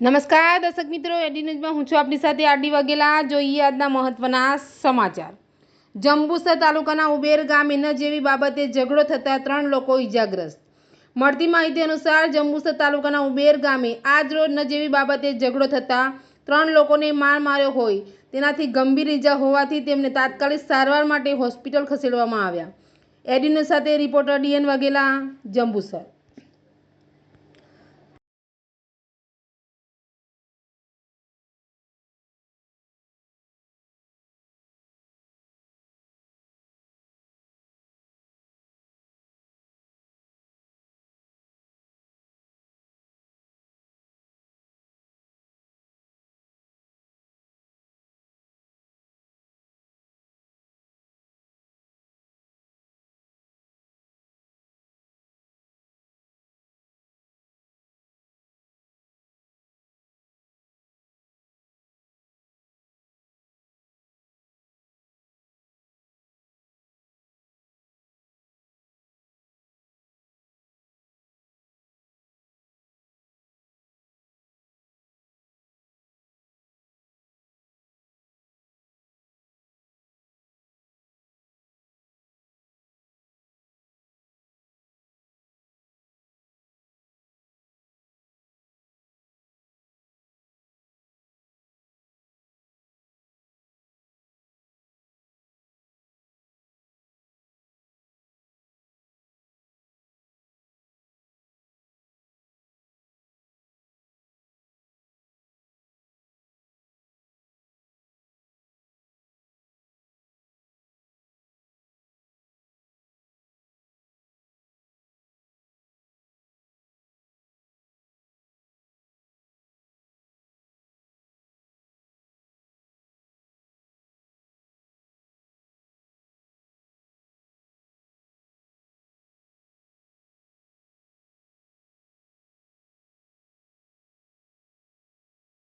નમસ્કાર, દર્શક મિત્રો, એડી ન્યૂઝમાં હું છું આપની સાથે આડી વગેલા જોઈએ આજના મહત્વના સમાચાર. જંબુસર તાલુકાના ઉબેર ગામે ન જેવી બાબતે ઝઘડો થતાં ત્રણ લોકો ઇજાગ્રસ્ત મળતી માહિતી અનુસાર જંબુસર તાલુકાના ઉબેર ગામે આજ રોજ ન જેવી બાબતે ઝઘડો થતાં ત્રણ લોકોને માર માર્યો હોય તેનાથી ગંભીર ઇજા હોવાથી તેમને તાત્કાલિક સારવાર માટે હોસ્પિટલ ખસેડવામાં આવ્યા. એડીનો સાથે રિપોર્ટર ડીએન વાઘેલા, જંબુસર.